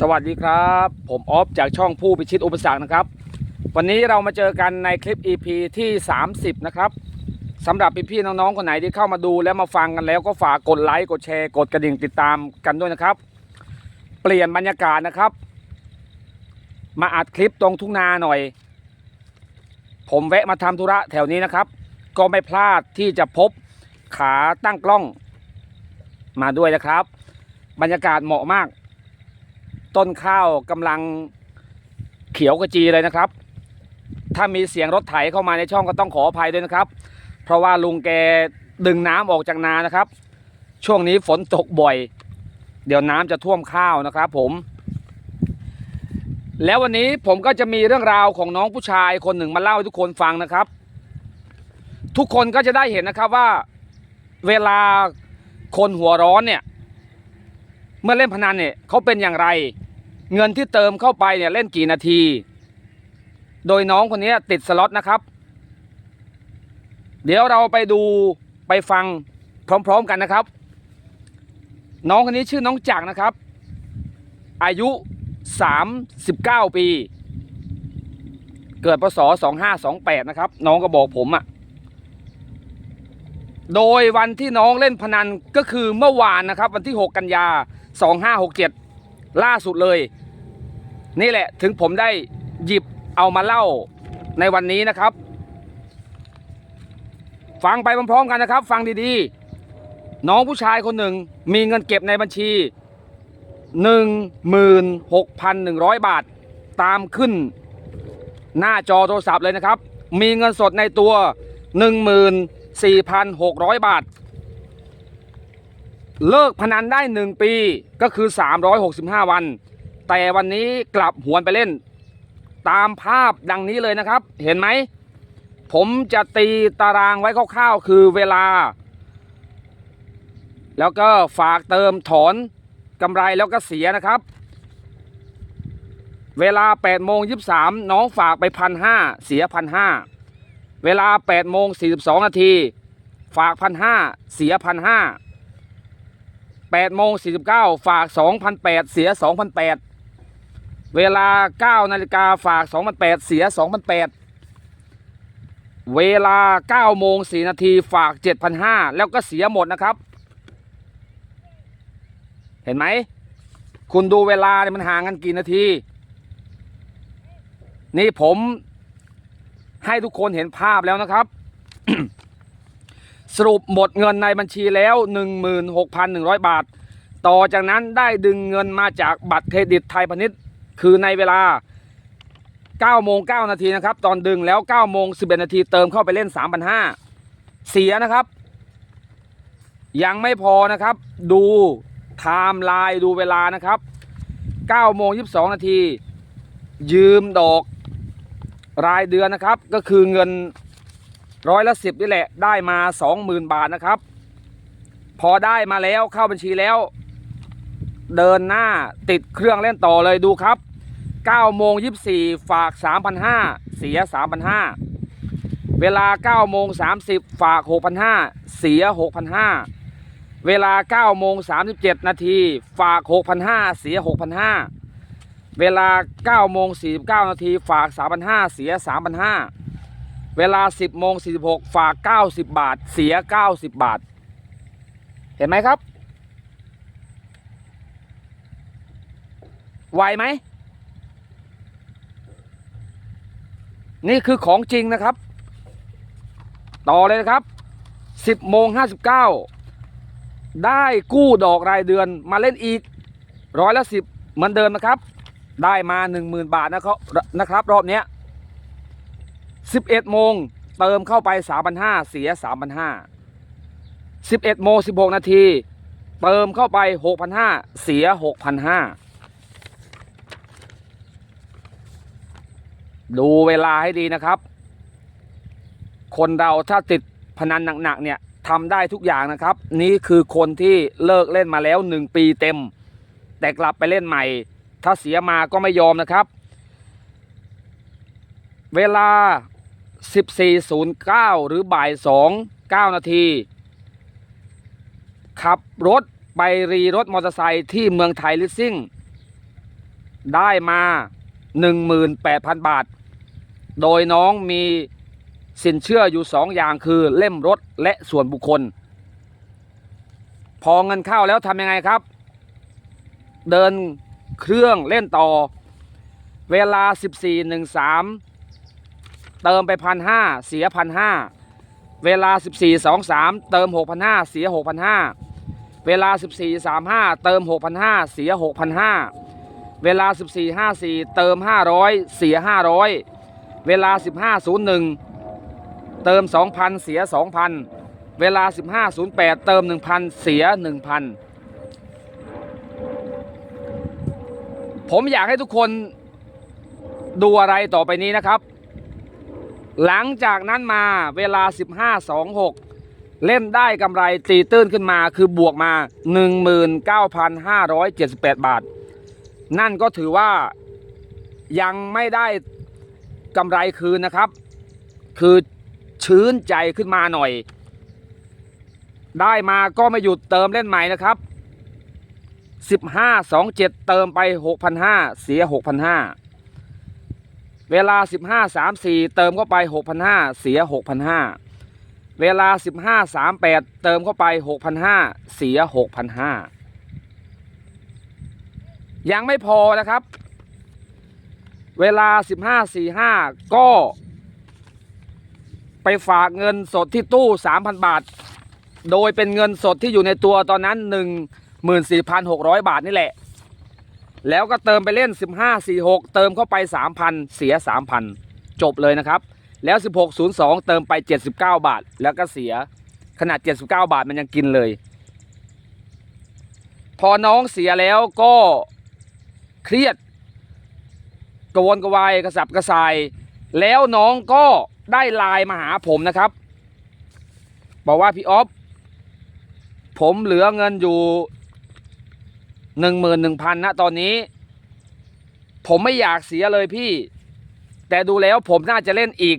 สวัสดีครับ ผมออฟจากช่องผู้พิชิตอุปสรรคนะครับ วันนี้เรามาเจอกันในคลิป EP ที่ 30 นะครับสำหรับพี่ๆน้องๆคนไหนที่เข้ามาดูและมาฟังกันแล้วก็ฝากกดไลค์กดแชร์กดกระดิ่งติดตามกันด้วยนะครับ เปลี่ยนบรรยากาศนะครับ มาอัดคลิปตรงทุ่งนาหน่อย ผมแวะมาทำธุระแถวนี้นะครับ ก็ไม่พลาดที่จะพบขาตั้งกล้องมาด้วยนะครับ บรรยากาศเหมาะมาก ต้นข้าวกำลังเขียวกระจีเลยนะครับ ถ้ามีเสียงรถไถเข้ามาในช่องก็ต้องขออภัยด้วยนะครับ เพราะว่าลุงแกดึงน้ำออกจากนานะครับ ช่วงนี้ฝนตกบ่อย เดี๋ยวน้ำจะท่วมข้าวนะครับ ผม แล้ววันนี้ผมก็จะมีเรื่องราวของน้องผู้ชายคนหนึ่งมาเล่าให้ทุกคนฟังนะครับ ทุกคนก็จะได้เห็นนะครับว่าเวลาคนหัวร้อนเนี่ย เมื่อเล่นพนันเนี่ยเขาเป็นอย่างไร เงินที่เติมเข้าไปเนี่ยเล่นกี่นาที โดยน้องคนนี้ติดสล็อตนะครับ เดี๋ยวเราไปดูไปฟังพร้อม ๆกันนะครับ น้องคนนี้ชื่อน้องจักรนะครับ อายุ 39 ปี เกิดพศ2528 นะครับ น้องก็บอกผมอะ่ะโดยวันที่น้องเล่นพนันก็คือเมื่อวานนะครับ วันที่ 6 กันยา 2567 ล่าสุดเลย นี่แหละถึงผมได้หยิบเอามาเล่าในวันนี้นะครับ ฟังไปพร้อมๆกันนะครับ ฟังดีๆ น้องผู้ชายคนหนึ่งมีเงินเก็บในบัญชี 16,100 บาท ตามขึ้นหน้าจอโทรศัพท์เลยนะครับ มีเงินสดในตัว 14,600 บาท เลิกพนันได้ 1 ปีก็คือ 365 วัน แต่วันนี้กลับหวนไปเล่น ตามภาพดังนี้เลยนะครับ เห็นไหม ผมจะตีตารางไว้คร่าวๆ คือเวลา แล้วก็ฝากเติมถอนกำไรแล้วก็เสียนะครับ เวลา8โมง23 น้องฝากไปพันห้าเสียพันห้าเวลา8โมง42นาทีฝากพันห้าเสียพันห้า8โมง49ฝาก2,800เสีย2,800 เวลา 9 นาฬิกาฝาก2,800เสีย2,800เวลา 9 โมง 4 นาทีฝาก 7,500 แล้วก็เสียหมดนะครับ เห็นไหม คุณดูเวลาเนี่ยมันห่างกันกี่นาที นี่ผมให้ทุกคนเห็นภาพแล้วนะครับ สรุปหมดเงินในบัญชีแล้ว 16,100 บาท ต่อจากนั้นได้ดึงเงินมาจากบัตรเครดิตไทยพาณิชย์ คือในเวลา9โมง9นาทีนะครับ ตอนดึงแล้ว9โมง11นาทีเติมเข้าไปเล่น 3,500เสียนะครับ ยังไม่พอนะครับ ดูไทม์ไลน์ดูเวลานะครับ9โมง22นาที ยืมดอกรายเดือนนะครับ ก็คือเงินร้อยละสิบนี่แหละ ได้มา 20,000 บาทนะครับ พอได้มาแล้วเข้าบัญชีแล้ว เดินหน้าติดเครื่องเล่นต่อเลยดูครับ9โมง24 ฝาก 3,500 เสีย 3,500 เวลา9โมง30 ฝาก 6,500 เสีย 6,500 เวลา9โมง37 นาที ฝาก 6,500 เสีย 6,500 เวลา9โมง49 นาที ฝาก 3,500 เสีย 3,500 เวลา 10โมง46 ฝาก 90 บาท เสีย 90 บาท เห็นไหมครับ ไหวไหม นี่คือของจริงนะครับ ต่อเลยนะครับ 10โมง59 ได้กู้ดอกรายเดือนมาเล่นอีกร้อยละสิบเหมือนเดิมนะครับ ได้มา 10,000 บาทนะครับนะครับ รอบเนี้ย11โมงเติมเข้าไป 3,500 เสีย 3,500 11โมง16 นาที เติมเข้าไป 6,500 เสีย 6,500 ดูเวลาให้ดีนะครับ คนเราถ้าติดพนันหนักๆเนี่ยทำได้ทุกอย่างนะครับ นี่คือคนที่เลิกเล่นมาแล้วหนึ่งปีเต็ม แต่กลับไปเล่นใหม่ ถ้าเสียมาก็ไม่ยอมนะครับ เวลา 14.09 หรือบ่าย 2 9 นาที ขับรถไปรีรถมอเตอร์ไซค์ที่เมืองไทยลิสซิ่ง ได้มาหนึ่งหมื่นแปดพันบาท โดยน้องมีสินเชื่ออยู่สองอย่างคือเล่มรถและส่วนบุคคล พอเงินเข้าแล้วทำยังไงครับ เดินเครื่องเล่นต่อ เวลา 14.13 เติมไปพันห้าเสียพันห้าเวลา 14.23 เติม 6,500 เสีย 6,500 เวลา 14.35 เติม 6,500 เสีย 6,500 เวลา 14.54 เติม 500 เสีย 500 เวลา 15.01 เติม 2,000 เสีย 2,000 เวลา 15.08 เติม 1,000 เสีย 1,000 ผมอยากให้ทุกคนดูอะไรต่อไปนี้นะครับ หลังจากนั้นมาเวลา 15.26 เล่นได้กำไรตีตื้นขึ้นมาคือบวกมา 19,578 บาท นั่นก็ถือว่ายังไม่ได้ กำไรคืนนะครับ คือชื้นใจขึ้นมาหน่อย ได้มาก็ไม่หยุดเติมเล่นใหม่นะครับ15 27 เติมไป 6,500 เสีย 6,500 เวลา 15 34 เติมเข้าไป 6,500 เสีย 6,500 เวลา 15 38 เติมเข้าไป 6,500 เสีย 6,500 ยังไม่พอนะครับ เวลา 15 45 ก็ ไปฝากเงินสดที่ตู้ 3,000 บาท โดยเป็นเงินสดที่อยู่ในตัวตอนนั้น 14,600 บาทนี่แหละ แล้วก็เติมไปเล่น 15 46 เติมเข้าไป 3,000 เสีย 3,000 จบเลยนะครับ แล้ว 1602 เติมไป 79 บาท แล้วก็เสียขนาด 79 บาทมันยังกินเลย พอน้องเสียแล้วก็เครียด กระวนกระวายกระสับกระส่าย แล้วน้องก็ได้ไลน์มาหาผมนะครับ บอกว่าพี่ออฟผมเหลือเงินอยู่หนึ่งหมื่นหนึ่งพันนะตอนนี้ ผมไม่อยากเสียเลยพี่ แต่ดูแล้วผมน่าจะเล่นอีก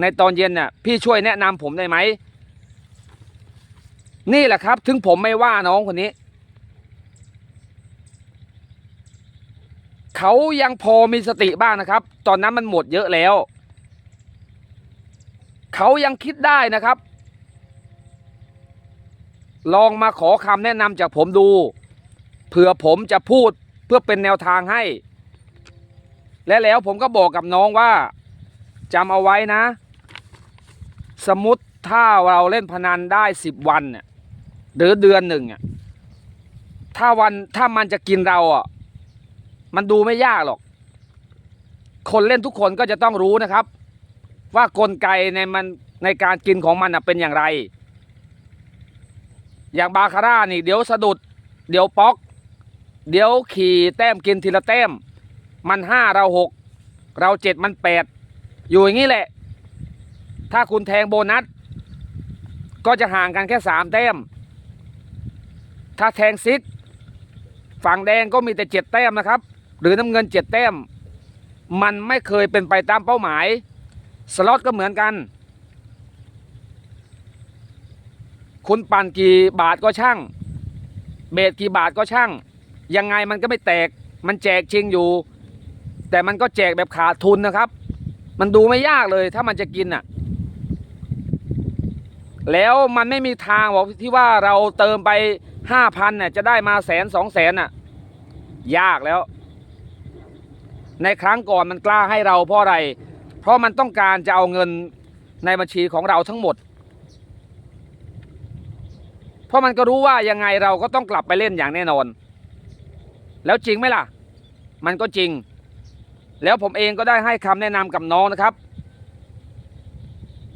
ในตอนเย็นน่ะ พี่ช่วยแนะนำผมได้ไหม นี่แหละครับ ถึงผมไม่ว่าน้องคนนี้ เขายังพอมีสติบ้างนะครับ ตอนนั้นมันหมดเยอะแล้ว เขายังคิดได้นะครับ ลองมาขอคำแนะนำจากผมดู เผื่อผมจะพูดเพื่อเป็นแนวทางให้ และแล้วผมก็บอกกับน้องว่าจำเอาไว้นะ สมมติถ้าเราเล่นพนันได้สิบวันเนี่ยหรือเดือนหนึ่งอะถ้าวันถ้ามันจะกินเราอะ มันดูไม่ยากหรอก คนเล่นทุกคนก็จะต้องรู้นะครับ ว่ากลไกในมันในการกินของมันเป็นอย่างไร อย่างบาคาร่านี่เดี๋ยวสะดุด เดี๋ยวป๊อก เดี๋ยวขี่แต้มกินทีละแต้ม มันห้าเราหกเราเจ็ดมันแปดอยู่อย่างนี้แหละ ถ้าคุณแทงโบนัส ก็จะห่างกันแค่สามแต้ม ถ้าแทงซิกฝั่งแดงก็มีแต่เจ็ดแต้มนะครับ หรือน้ำเงินเจ็ดแต้ม มันไม่เคยเป็นไปตามเป้าหมาย สล็อตก็เหมือนกัน คุณปั่นกี่บาทก็ช่าง เบสกี่บาทก็ช่าง ยังไงมันก็ไม่แตก มันแจกชิงอยู่ แต่มันก็แจกแบบขาดทุนนะครับ มันดูไม่ยากเลยถ้ามันจะกินอะแล้วมันไม่มีทางบอกที่ว่าเราเติมไปห้าพันเนี่ยจะได้มาแสนสองแสนอะ ยากแล้ว ในครั้งก่อนมันกล้าให้เราเพราะอะไร เพราะมันต้องการจะเอาเงินในบัญชีของเราทั้งหมด เพราะมันก็รู้ว่ายังไงเราก็ต้องกลับไปเล่นอย่างแน่นอน แล้วจริงไหมล่ะ มันก็จริง แล้วผมเองก็ได้ให้คำแนะนำกับน้องนะครับ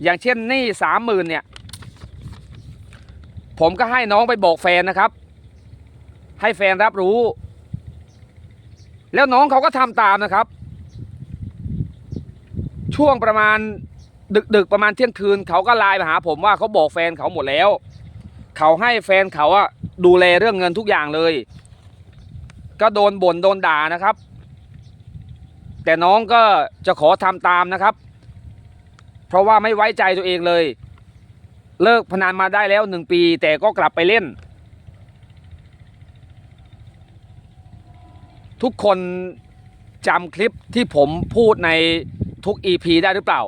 อย่างเช่นหนี้สามหมื่นเนี่ย ผมก็ให้น้องไปบอกแฟนนะครับ ให้แฟนรับรู้ แล้วน้องเขาก็ทำตามนะครับ ช่วงประมาณดึกๆประมาณเที่ยงคืนเขาก็ไลน์มาหาผมว่าเขาบอกแฟนเขาหมดแล้ว เขาให้แฟนเขาอะดูแลเรื่องเงินทุกอย่างเลย ก็โดนบ่นโดนด่านะครับ แต่น้องก็จะขอทำตามนะครับ เพราะว่าไม่ไว้ใจตัวเองเลย เลิกพนันมาได้แล้วหนึ่งปี แต่ก็กลับไปเล่น ทุกคนจำคลิปที่ผมพูดในทุก EP ได้หรือเปล่า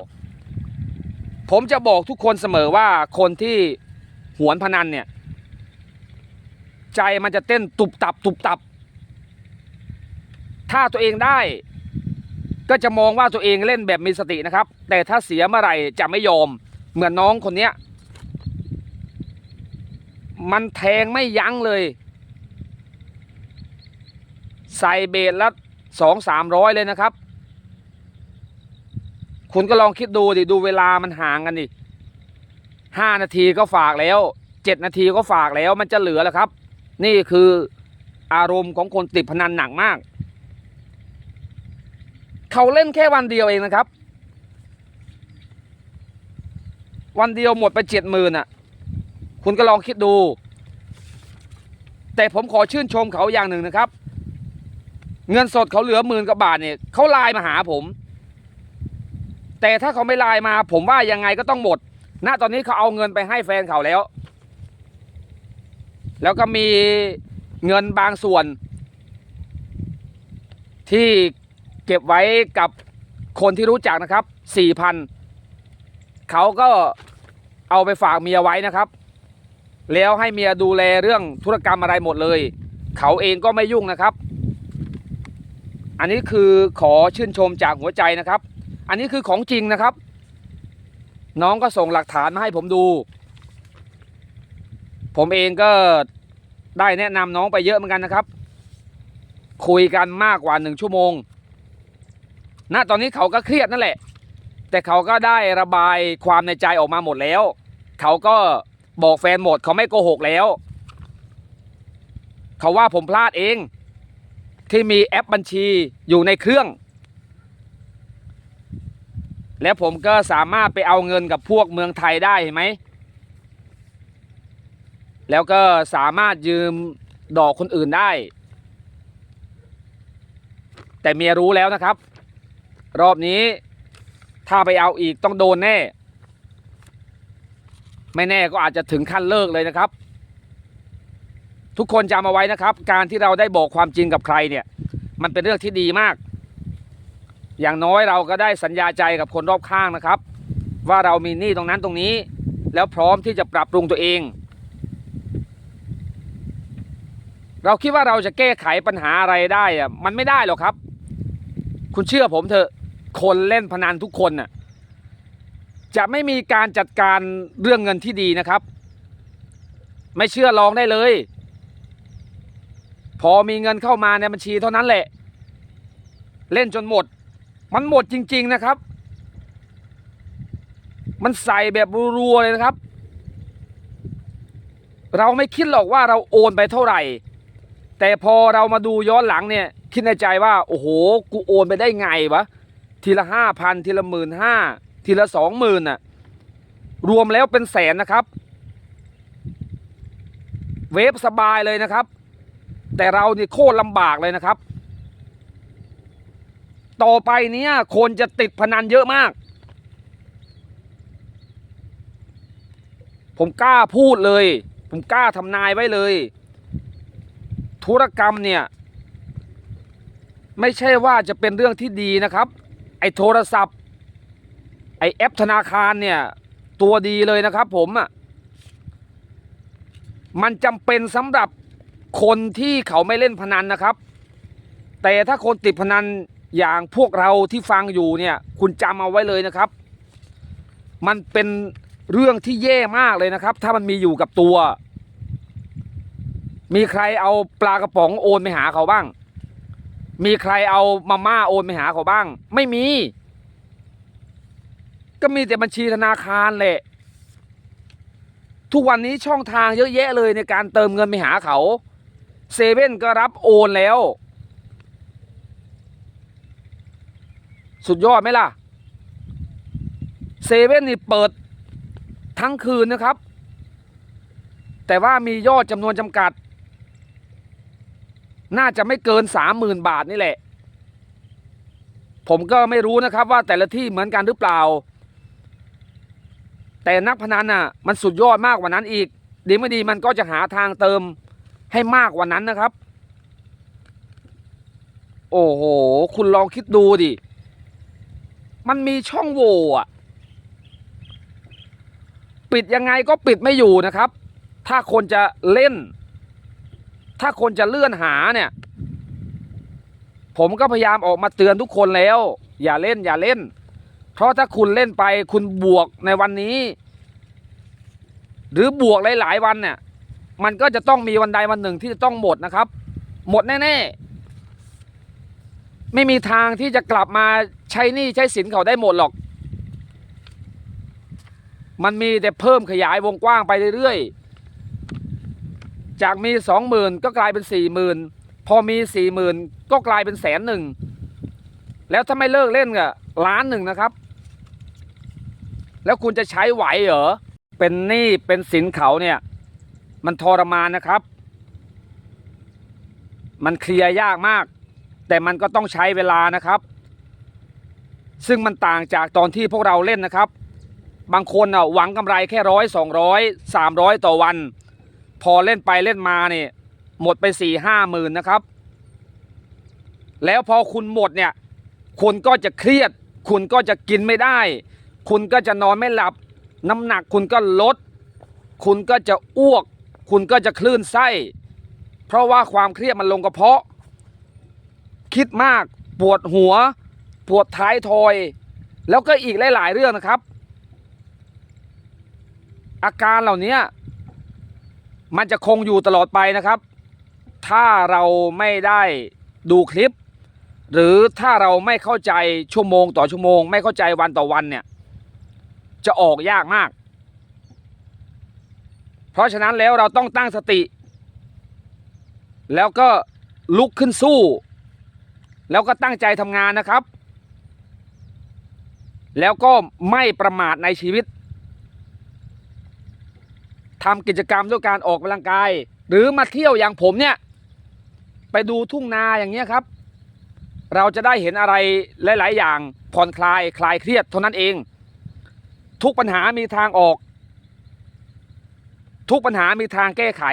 ผมจะบอกทุกคนเสมอว่าคนที่หวนพนันเนี่ย ใจมันจะเต้นตุบตับ ตุบตับ ถ้าตัวเองได้ ก็จะมองว่าตัวเองเล่นแบบมีสตินะครับ แต่ถ้าเสียเมื่อไหร่จะไม่ยอม เหมือนน้องคนเนี้ย มันแทงไม่ยั้งเลย ใส่เบสละสองสามร้อยเลยนะครับ คุณก็ลองคิดดูดิดูเวลามันห่างกันดิห้านาทีก็ฝากแล้วเจ็ดนาทีก็ฝากแล้วมันจะเหลือแล้วครับ นี่คืออารมณ์ของคนติดพนันหนักมาก เขาเล่นแค่วันเดียวเองนะครับ วันเดียวหมดไปเจ็ดหมื่นอะ คุณก็ลองคิดดู แต่ผมขอชื่นชมเขาอย่างหนึ่งนะครับ เงินสดเขาเหลือหมื่นกว่าบาทเนี่ยเขาไลน์มาหาผม แต่ถ้าเขาไม่ไลน์มา ผมว่ายังไงก็ต้องหมดณตอนนี้เขาเอาเงินไปให้แฟนเขาแล้ว แล้วก็มีเงินบางส่วน ที่เก็บไว้กับคนที่รู้จักนะครับสี่พันเขาก็เอาไปฝากเมียไว้นะครับ แล้วให้เมียดูแลเรื่องธุรกรรมอะไรหมดเลย เขาเองก็ไม่ยุ่งนะครับ อันนี้คือขอชื่นชมจากหัวใจนะครับ อันนี้คือของจริงนะครับ น้องก็ส่งหลักฐานมาให้ผมดู ผมเองก็ได้แนะนำน้องไปเยอะเหมือนกันนะครับ คุยกันมากกว่าหนึ่งชั่วโมงณตอนนี้เขาก็เครียดนั่นแหละ แต่เขาก็ได้ระบายความในใจออกมาหมดแล้ว เขาก็บอกแฟนหมดเขาไม่โกหกแล้ว เขาว่าผมพลาดเอง ที่มีแอปบัญชีอยู่ในเครื่อง แล้วผมก็สามารถไปเอาเงินกับพวกเมืองไทยได้เห็นไหม แล้วก็สามารถยืมดอกคนอื่นได้ แต่เมียรู้แล้วนะครับ รอบนี้ถ้าไปเอาอีกต้องโดนแน่ ไม่แน่ก็อาจจะถึงขั้นเลิกเลยนะครับ ทุกคนจำเอาไว้นะครับ การที่เราได้บอกความจริงกับใครเนี่ย มันเป็นเรื่องที่ดีมาก อย่างน้อยเราก็ได้สัญญาใจกับคนรอบข้างนะครับ ว่าเรามีหนี้ตรงนั้นตรงนี้ แล้วพร้อมที่จะปรับปรุงตัวเอง เราคิดว่าเราจะแก้ไขปัญหาอะไรได้อะมันไม่ได้หรอกครับ คุณเชื่อผมเถอะคนเล่นพนันทุกคนน่ะจะไม่มีการจัดการเรื่องเงินที่ดีนะครับ ไม่เชื่อลองได้เลย พอมีเงินเข้ามาในบัญชีเท่านั้นแหละ เล่นจนหมด มันหมดจริง ๆนะครับ มันใส่แบบรัวๆเลยนะครับ เราไม่คิดหรอกว่าเราโอนไปเท่าไหร่ แต่พอเรามาดูย้อนหลังเนี่ย คิดในใจว่า โอ้โห กูโอนไปได้ไงวะทีละห้าพันทีละหมื่นห้าทีละสองหมื่นน่ะ รวมแล้วเป็นแสนนะครับ เวฟสบายเลยนะครับ แต่เราเนี่โคตรลำบากเลยนะครับ ต่อไปเนี้ยคนจะติดพนันเยอะมาก ผมกล้าพูดเลย ผมกล้าทำนายไว้เลย ธุรกรรมเนี่ย ไม่ใช่ว่าจะเป็นเรื่องที่ดีนะครับ ไอ้โทรศัพท์ ไอ้แอปธนาคารเนี่ย ตัวดีเลยนะครับผมอะ่ะมันจำเป็นสำหรับ คนที่เขาไม่เล่นพนันนะครับ แต่ถ้าคนติดพนันอย่างพวกเราที่ฟังอยู่เนี่ย คุณจำเอาไว้เลยนะครับ มันเป็นเรื่องที่แย่มากเลยนะครับ ถ้ามันมีอยู่กับตัว มีใครเอาปลากระป๋องโอนไปหาเขาบ้าง มีใครเอามาม่าโอนไปหาเขาบ้าง ไม่มี ก็มีแต่บัญชีธนาคารแหละ ทุกวันนี้ช่องทางเยอะแยะเลยในการเติมเงินไปหาเขา เซเว่นก็รับโอนแล้ว สุดยอดไหมล่ะเซเว่นนี่เปิดทั้งคืนนะครับ แต่ว่ามียอดจำนวนจำกัด น่าจะไม่เกินสามหมื่นบาทนี่แหละ ผมก็ไม่รู้นะครับว่าแต่ละที่เหมือนกันหรือเปล่า แต่นักพนันน่ะ มันสุดยอดมากกว่านั้นอีก ดีไม่ดีมันก็จะหาทางเติม ให้มากกว่านั้นนะครับโอโอ้โห คุณลองคิดดูดิ มันมีช่องโหว่อะปิดยังไงก็ปิดไม่อยู่นะครับ ถ้าคนจะเล่น ถ้าคนจะเลื่อนหาเนี่ย ผมก็พยายามออกมาเตือนทุกคนแล้ว อย่าเล่นอย่าเล่น เพราะถ้าคุณเล่นไปคุณบวกในวันนี้ หรือบวกหลาย ๆ วันเนี่ย มันก็จะต้องมีวันใดวันหนึ่งที่จะต้องหมดนะครับ หมดแน่ๆ ไม่มีทางที่จะกลับมาใช้หนี้ใช้สินเขาได้หมดหรอก มันมีแต่เพิ่มขยายวงกว้างไปเรื่อยๆ จากมีสองหมื่นก็กลายเป็นสี่หมื่นพอมีสี่หมื่นก็กลายเป็นแสนหนึ่ง แล้วถ้าไม่เลิกเล่นก็ล้านหนึ่งนะครับ แล้วคุณจะใช้ไหวเหรอ เป็นหนี้เป็นสินเขาเนี่ย มันทรมานนะครับ มันเคลียร์ยากมาก แต่มันก็ต้องใช้เวลานะครับ ซึ่งมันต่างจากตอนที่พวกเราเล่นนะครับ บางคนอะหวังกำไรแค่ร้อยสองร้อยสามร้อยต่อวัน พอเล่นไปเล่นมาเนี่ยหมดไปสี่ห้าหมื่นนะครับ แล้วพอคุณหมดเนี่ย คุณก็จะเครียด คุณก็จะกินไม่ได้ คุณก็จะนอนไม่หลับ น้ำหนักคุณก็ลด คุณก็จะอ้วก คุณก็จะคลื่นไส้ เพราะว่าความเครียดมันลงกระเพาะ คิดมากปวดหัว ปวดท้ายทอย แล้วก็อีกหลาย ๆ เรื่องนะครับ อาการเหล่านี้มันจะคงอยู่ตลอดไปนะครับ ถ้าเราไม่ได้ดูคลิป หรือถ้าเราไม่เข้าใจชั่วโมงต่อชั่วโมง ไม่เข้าใจวันต่อวันเนี่ย จะออกยากมาก เพราะฉะนั้นแล้วเราต้องตั้งสติ แล้วก็ลุกขึ้นสู้ แล้วก็ตั้งใจทำงานนะครับ แล้วก็ไม่ประมาทในชีวิตทำกิจกรรมด้วยการออกกำลังกาย หรือมาเที่ยวอย่างผมเนี่ย ไปดูทุ่งนาอย่างเงี้ยครับ เราจะได้เห็นอะไรหลาย ๆ อย่างผ่อนคลายคลายเครียดเท่านั้นเอง ทุกปัญหามีทางออก ทุกปัญหามีทางแก้ไข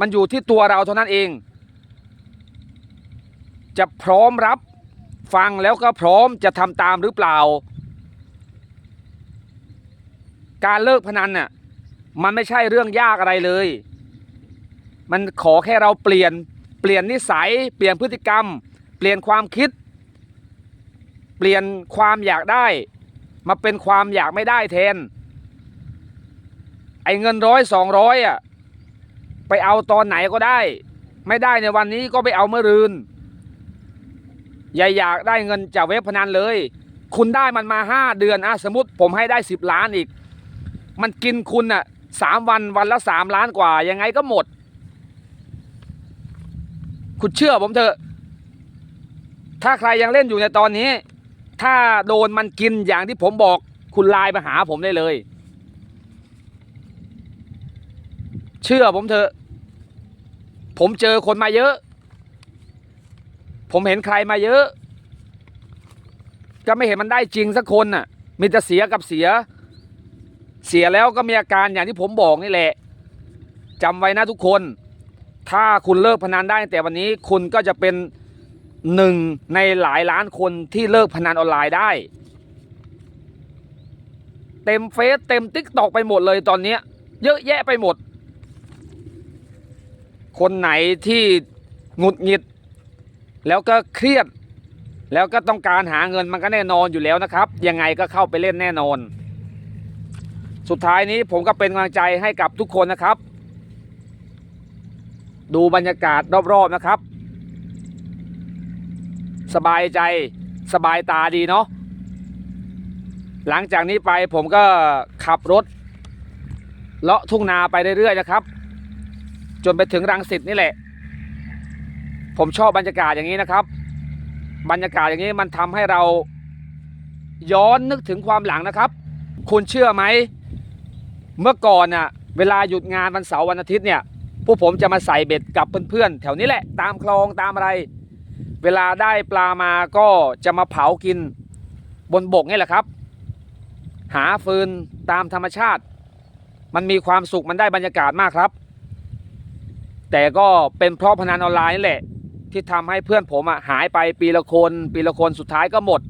มันอยู่ที่ตัวเราเท่านั้นเอง จะพร้อมรับฟังแล้วก็พร้อมจะทำตามหรือเปล่า การเลิกพนันน่ะมันไม่ใช่เรื่องยากอะไรเลย มันขอแค่เราเปลี่ยนเปลี่ยนนิสัย เปลี่ยนพฤติกรรม เปลี่ยนความคิด เปลี่ยนความอยากได้ มาเป็นความอยากไม่ได้แทน อ้เงินร้อยสองร้อยอะ ไปเอาตอนไหนก็ได้ ไม่ได้ในวันนี้ก็ไปเอาเมื่อรืนอย่าอยากได้เงินจากเว็บพนันเลย คุณได้มันมาห้าเดือนอะสมมติผมให้ได้สิบล้านอีก มันกินคุณอะสามวันวันละสามล้านกว่า ยังไงก็หมด คุณเชื่อผมเถอะ ถ้าใครยังเล่นอยู่ในตอนนี้ ถ้าโดนมันกินอย่างที่ผมบอก คุณไลน์มาหาผมได้เลย เชื่อผมเถอะ ผมเจอคนมาเยอะ ผมเห็นใครมาเยอะก็ไม่เห็นมันได้จริงสักคนน่ะ มีแต่เสียกับเสีย เสียแล้วก็มีอาการอย่างที่ผมบอกนี่แหละจำไว้นะทุกคน ถ้าคุณเลิกพนันได้แต่วันนี้คุณก็จะเป็นหนึ่งในหลายล้านคนที่เลิกพนันออนไลน์ได้ เต็มเฟซเต็มติ๊กตอกไปหมดเลยตอนนี้ เยอะแยะไปหมด คนไหนที่หงุดหงิด แล้วก็เครียด แล้วก็ต้องการหาเงินมันก็แน่นอนอยู่แล้วนะครับ ยังไงก็เข้าไปเล่นแน่นอน สุดท้ายนี้ผมก็เป็นกำลังใจให้กับทุกคนนะครับ ดูบรรยากาศรอบๆนะครับ สบายใจสบายตาดีเนาะหลังจากนี้ไปผมก็ขับรถเลาะทุ่งนาไปเรื่อยๆนะครับ จนไปถึงรังสิตนี่แหละ ผมชอบบรรยากาศอย่างนี้นะครับ บรรยากาศอย่างนี้มันทำให้เราย้อนนึกถึงความหลังนะครับ คุณเชื่อไหม เมื่อก่อนน่ะ เวลาหยุดงานวันเสาร์วันอาทิตย์เนี่ยพวกผมจะมาใส่เบ็ดกับเพื่อนๆ แถวนี้แหละ ตามคลองตามอะไร เวลาได้ปลามาก็จะมาเผากินบนบกนี่แหละครับ หาฟืนตามธรรมชาติ มันมีความสุขมันได้บรรยากาศมากครับ แต่ก็เป็นเพราะพนันออนไลน์นี่แหละ ที่ทำให้เพื่อนผมอะหายไปปีละคน ปีละคนสุดท้ายก็หมด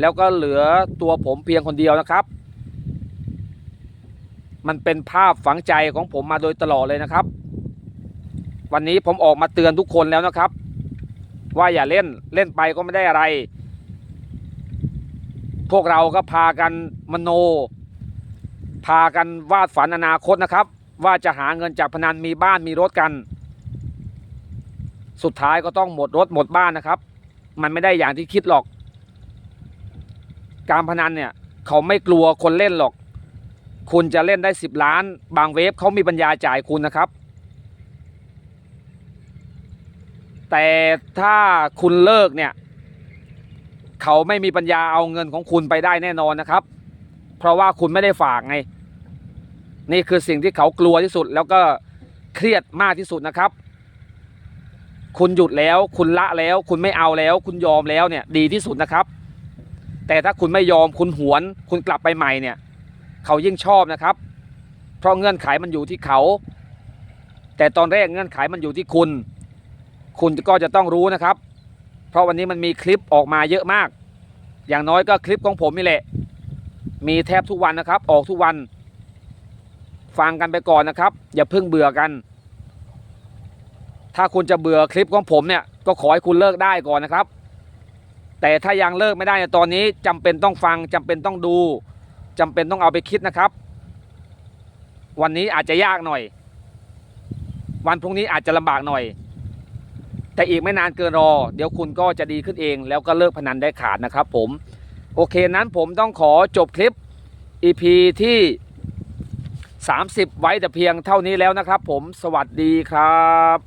แล้วก็เหลือตัวผมเพียงคนเดียวนะครับ มันเป็นภาพฝังใจของผมมาโดยตลอดเลยนะครับ วันนี้ผมออกมาเตือนทุกคนแล้วนะครับ ว่าอย่าเล่นเล่นไปก็ไม่ได้อะไร พวกเราก็พากันมโน พากันวาดฝันอนาคตนะครับ ว่าจะหาเงินจากพนันมีบ้านมีรถกัน สุดท้ายก็ต้องหมดรถหมดบ้านนะครับ มันไม่ได้อย่างที่คิดหรอก การพนันเนี่ย เขาไม่กลัวคนเล่นหรอก คุณจะเล่นได้สิบล้าน บางเวฟเขามีปัญญาจ่ายคุณนะครับ แต่ถ้าคุณเลิกเนี่ย เขาไม่มีปัญญาเอาเงินของคุณไปได้แน่นอนนะครับ เพราะว่าคุณไม่ได้ฝากไง นี่คือสิ่งที่เขากลัวที่สุด แล้วก็เครียดมากที่สุดนะครับ คุณหยุดแล้ว คุณละแล้ว คุณไม่เอาแล้ว คุณยอมแล้วเนี่ย ดีที่สุดนะครับ แต่ถ้าคุณไม่ยอมคุณหวน คุณกลับไปใหม่เนี่ย เขายิ่งชอบนะครับ เพราะเงื่อนไขมันอยู่ที่เขา แต่ตอนแรกเงื่อนไขมันอยู่ที่คุณ คุณก็จะต้องรู้นะครับ เพราะวันนี้มันมีคลิปออกมาเยอะมาก อย่างน้อยก็คลิปของผมนี่แหละ มีแทบทุกวันนะครับ ออกทุกวัน ฟังกันไปก่อนนะครับ อย่าเพิ่งเบื่อกัน ถ้าคุณจะเบื่อคลิปของผมเนี่ยก็ขอให้คุณเลิกได้ก่อนนะครับ แต่ถ้ายังเลิกไม่ได้ในตอนนี้จำเป็นต้องฟังจำเป็นต้องดูจำเป็นต้องเอาไปคิดนะครับ วันนี้อาจจะยากหน่อย วันพรุ่งนี้อาจจะลำบากหน่อย แต่อีกไม่นานเกินรอ เดี๋ยวคุณก็จะดีขึ้นเอง แล้วก็เลิกพนันได้ขาดนะครับ ผม โอเคนั้นผมต้องขอจบคลิป EP ที่ 30 ไว้แต่เพียงเท่านี้แล้วนะครับ ผมสวัสดีครับ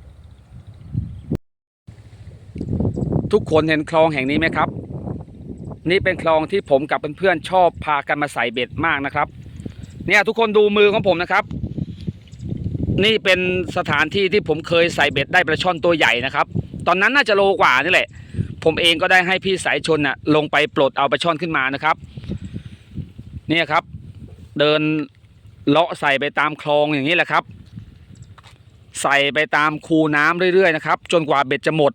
ทุกคนเห็นคลองแห่งนี้ไหมครับ นี่เป็นคลองที่ผมกับเพื่อนๆชอบพากันมาใส่เบ็ดมากนะครับ เนี่ยทุกคนดูมือของผมนะครับ นี่เป็นสถานที่ที่ผมเคยใส่เบ็ดได้ปลาช่อนตัวใหญ่นะครับ ตอนนั้นน่าจะโลกว่านี่แหละ ผมเองก็ได้ให้พี่สายชนน่ะลงไปปลดเอาปลาช่อนขึ้นมานะครับ เนี่ยครับ เดิน เลาะใส่ไปตามคลองอย่างนี้แหละครับ ใส่ไปตามคูน้ำเรื่อยๆนะครับ จนกว่าเบ็ดจะหมด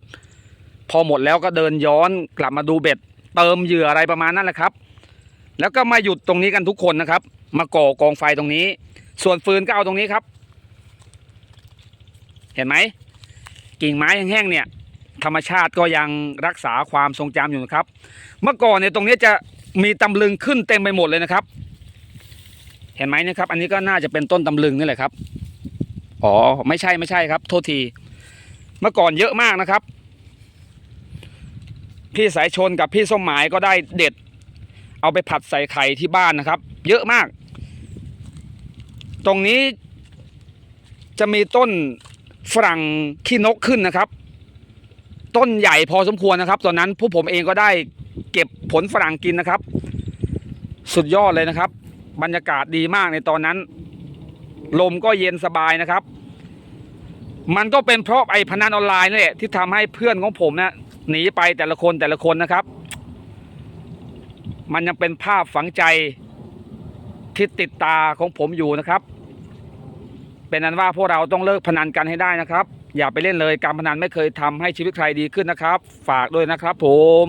พอหมดแล้วก็เดินย้อนกลับมาดูเบ็ด เติมเหยื่ออะไรประมาณนั้นแหละครับ แล้วก็มาหยุดตรงนี้กันทุกคนนะครับ มาก่อกองไฟตรงนี้ ส่วนฟืนก็เอาตรงนี้ครับ เห็นไหมกิ่งไม้แห้งๆเนี่ย ธรรมชาติก็ยังรักษาความทรงจำอยู่นะครับ เมื่อก่อนเนี่ยตรงนี้จะมีตำลึงขึ้นเต็มไปหมดเลยนะครับ เห็นไหมนะครับอันนี้ก็น่าจะเป็นต้นตำลึงนี่แหละครับ อ๋อไม่ใช่ไม่ใช่ครับ โทษที เมื่อก่อนเยอะมากนะครับ พี่สายชนกับพี่ส้มหมายก็ได้เด็ด เอาไปผัดใส่ไข่ที่บ้านนะครับ เยอะมาก ตรงนี้จะมีต้นฝรั่งขี้นกขึ้นนะครับ ต้นใหญ่พอสมควรนะครับ ตอนนั้นผู้ผมเองก็ได้เก็บผลฝรั่งกินนะครับ สุดยอดเลยนะครับ บรรยากาศดีมากในตอนนั้น ลมก็เย็นสบายนะครับ มันก็เป็นเพราะไอ้พนันออนไลน์นี่แหละที่ทำให้เพื่อนของผมเนี่ยหนีไปแต่ละคนแต่ละคนนะครับ มันยังเป็นภาพฝังใจที่ติดตาของผมอยู่นะครับ เป็นนั้นว่าพวกเราต้องเลิกพนันกันให้ได้นะครับ อย่าไปเล่นเลยการพนันไม่เคยทำให้ชีวิตใครดีขึ้นนะครับ ฝากด้วยนะครับผม